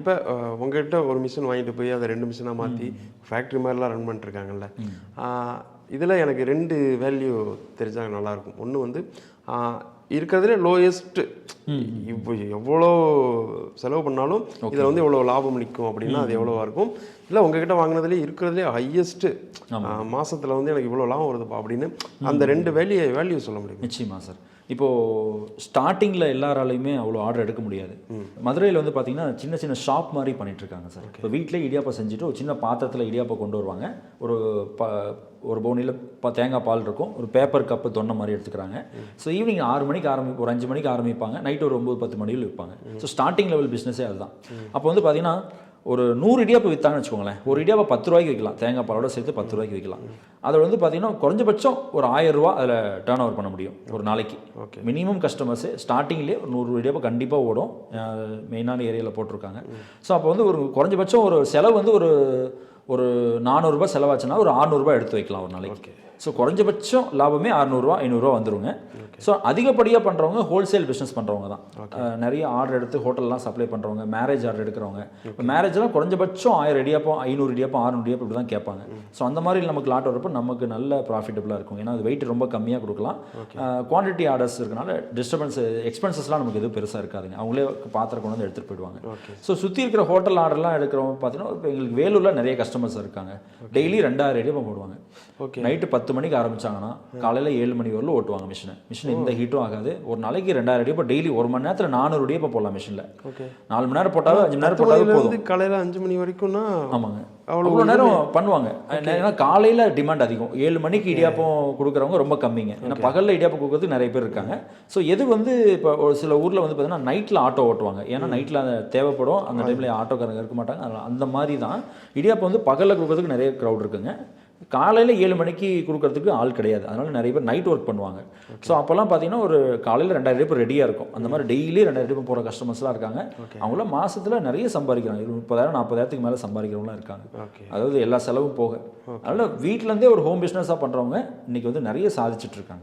இப்போ உங்ககிட்ட ஒரு மிஷின் வாங்கிட்டு போய் அதை ரெண்டு மிஷினாக மாற்றி ஃபேக்ட்ரி மாதிரிலாம் ரன் பண்ணிட்டுருக்காங்கல்ல. இதில் எனக்கு ரெண்டு வேல்யூ தெரிஞ்சாங்க நல்லாயிருக்கும் ஒன்று வந்து இருக்கிறதுலே லோயஸ்ட்டு இப்போ எவ்வளோ செலவு பண்ணாலும் இதில் வந்து எவ்வளோ லாபம் நிற்கும் அப்படின்னா அது எவ்வளோவா இருக்கும். இல்லை உங்ககிட்ட வாங்கினதுலேயே இருக்கிறதுலே ஹையஸ்ட்டு மாசத்துல வந்து எனக்கு இவ்வளோ லாபம் வருதுப்பா அப்படின்னு அந்த ரெண்டு வேல்யூ வேல்யூ சொல்ல முடியும்? நிச்சயமா சார் இப்போது ஸ்டார்டிங்கில் எல்லாராலையுமே அவ்வளோ ஆர்டர் எடுக்க முடியாது. மதுரையில் வந்து பார்த்தீங்கன்னா சின்ன சின்ன ஷாப் மாதிரி பண்ணிட்டு இருக்காங்க சார் இப்போ வீட்டிலே இடியாப்பம் செஞ்சுட்டு ஒரு சின்ன பாத்திரத்தில் இடியாப்பம் கொண்டு வருவாங்க. ஒரு ப ஒரு பவுனியில் ப தேங்காய் பால் இருக்கும். ஒரு பேப்பர் கப்பு தொன்னை மாதிரி எடுத்துக்கிறாங்க. ஸோ ஈவினிங் ஆறு மணிக்கு ஆரம்பி ஒரு அஞ்சு மணிக்கு ஆரம்பிப்பாங்க. நைட் ஒரு ஒம்பது பத்து மணியில் விற்பாங்க. ஸோ ஸ்டார்டிங் லெவல் பிஸ்னஸே அதுதான். அப்போ வந்து பார்த்தீங்கன்னா ஒரு நூறு இடியாப்பம் விற்றாங்கன்னு வச்சுக்கோங்களேன். ஒரு இடியாப்பம் பத்து ரூபாய்க்கு விற்கலாம். தேங்காய் பாலோட சேர்த்து பத்து ரூபாய்க்கு விற்கலாம். அதில் வந்து பார்த்தீங்கன்னா குறைஞ்சபட்சம் ஒரு ஆயிரம் ரூபா அதில் டேர்ன் ஓவர் பண்ண முடியும் ஒரு நாளைக்கு. Okay. மினிமம் கஸ்டமர்ஸு ஸ்டார்டிங்லேயே ஒரு நூறு இடியாப்பம் கண்டிப்பாக ஓடும். மெயினான ஏரியாவில் போட்டிருக்காங்க. ஸோ அப்போ வந்து ஒரு குறைஞ்சபட்சம் ஒரு செலவு வந்து ஒரு ஒரு நானூறுரூபா செலவாச்சுன்னா ஒரு 600 ரூபாய் எடுத்து வைக்கலாம் ஒரு நாளைக்கு. ஸோ குறைஞ்சபட்சம் லாபமே அறநூறுவா ஐநூறுரூவா வந்துருங்க. ஸோ அதிகப்படியாக பண்ணுறவங்க ஹோல்சேல் பிஸ்னஸ் பண்ணுறவங்க தான். நிறைய ஆர்டர் எடுத்து ஹோட்டல்லாம் சப்ளை பண்ணுறவங்க மேரேஜ் ஆர்டர் எடுக்கிறவங்க. இப்போ மேரேஜ்லாம் குறைஞ்சபட்சம் ஆயிரம் இடியாப்பம் ஐநூறு இடியாப்பம் ஆறுநூறு இடியாப்பம் இப்படி தான் கேட்பாங்க ஸோ அந்த மாதிரி நமக்கு லாட் வரப்போ நமக்கு நல்ல ப்ராஃபிட்டபுளாக இருக்கும். ஏன்னா அது வெயிட் ரொம்ப கம்மியாக கொடுக்கலாம். குவான்டிட்டி ஆர்டர்ஸ் இருக்கனால டிஸ்டர்பன்ஸ் எக்ஸ்பென்சஸ்லாம் நமக்கு எதுவும் பெருசாக இருக்காதுங்க. அவங்களே பாத்திரம் கொண்டு வந்து எடுத்துகிட்டு போயிடுவாங்க. ஸோ சுற்றி இருக்கிற ஹோட்டல் ஆர்டர்லாம் எடுக்கிறவங்க பார்த்தீங்கன்னா இப்போ எங்களுக்கு வேலூரில் நிறைய கஸ்டமர்ஸ் இருக்காங்க. டெய்லி ரெண்டாயிரம் இடியாப்பம் போடுவாங்க. ஓகே நைட்டு பத்து மணிக்கு ஆரம்பிச்சாங்கன்னா காலையில் ஏழு மணி வரலும் ஓட்டுவாங்க மிஷினை. மிஷின் எந்த ஹீட்டும் ஆகாது. ஒரு நாளைக்கு ரெண்டாயிரம் இடியப்பம் டெய்லி ஒரு மணி நேரத்தில் நானூறு இடியப்பம் போடலாம் மிஷினில். ஓகே. நாலு மணி நேரம் போட்டாலும் அஞ்சு மணி நேரம் போட்டாலும் போதும். காலையில் அஞ்சு மணி வரைக்கும்னா ஆமாங்க. அவ்வளோ நேரம் பண்ணுவாங்க. ஏன்னா காலையில் டிமாண்ட் அதிகம். ஏழு மணிக்கு இடியாப்பம் கொடுக்குறவங்க ரொம்ப கம்மிங்க. ஏன்னா பகலில் இடியாப்பம் கொடுக்குறது நிறைய பேர் இருக்காங்க. ஸோ எது வந்து இப்போ ஒரு சில ஊரில் வந்து பார்த்தீங்கன்னா நைட்டில் ஆட்டோ ஓட்டுவாங்க. ஏன்னா நைட்டில் அந்த தேவைப்படும். அந்த டைமில் ஆட்டோக்காரங்க இருக்க மாட்டாங்க. அந்த மாதிரி தான். இடியாப்பம் வந்து பகலில் கொடுக்கறதுக்கு நிறைய க்ரௌட் இருக்குங்க. காலையில் ஏழு மணிக்கு கொடுக்கறதுக்கு ஆள் கிடையாது. அதனால நிறைய பேர் நைட் ஒர்க் பண்ணுவாங்க. ஸோ அப்போல்லாம் பார்த்தீங்கன்னா ஒரு காலையில் ரெண்டாயிரம் பேர் ரெடியாக இருக்கும். அந்த மாதிரி டெய்லி ரெண்டாயிரம் பேர் போகிற கஸ்டமர்ஸ்லாம் இருக்காங்க. அவங்களாம் மாசத்துல நிறைய சம்பாதிக்கிறாங்க. ஒரு முப்பதாயிரம் நாற்பதாயிரத்துக்கு மேலே சம்பாதிக்கிறவங்களாம் இருக்காங்க. அதாவது எல்லா செலவும் போக. அதனால வீட்டிலேருந்தே ஒரு ஹோம் பிஸ்னஸாக பண்ணுறவங்க இன்னைக்கு வந்து நிறைய சாதிச்சுட்டு இருக்காங்க.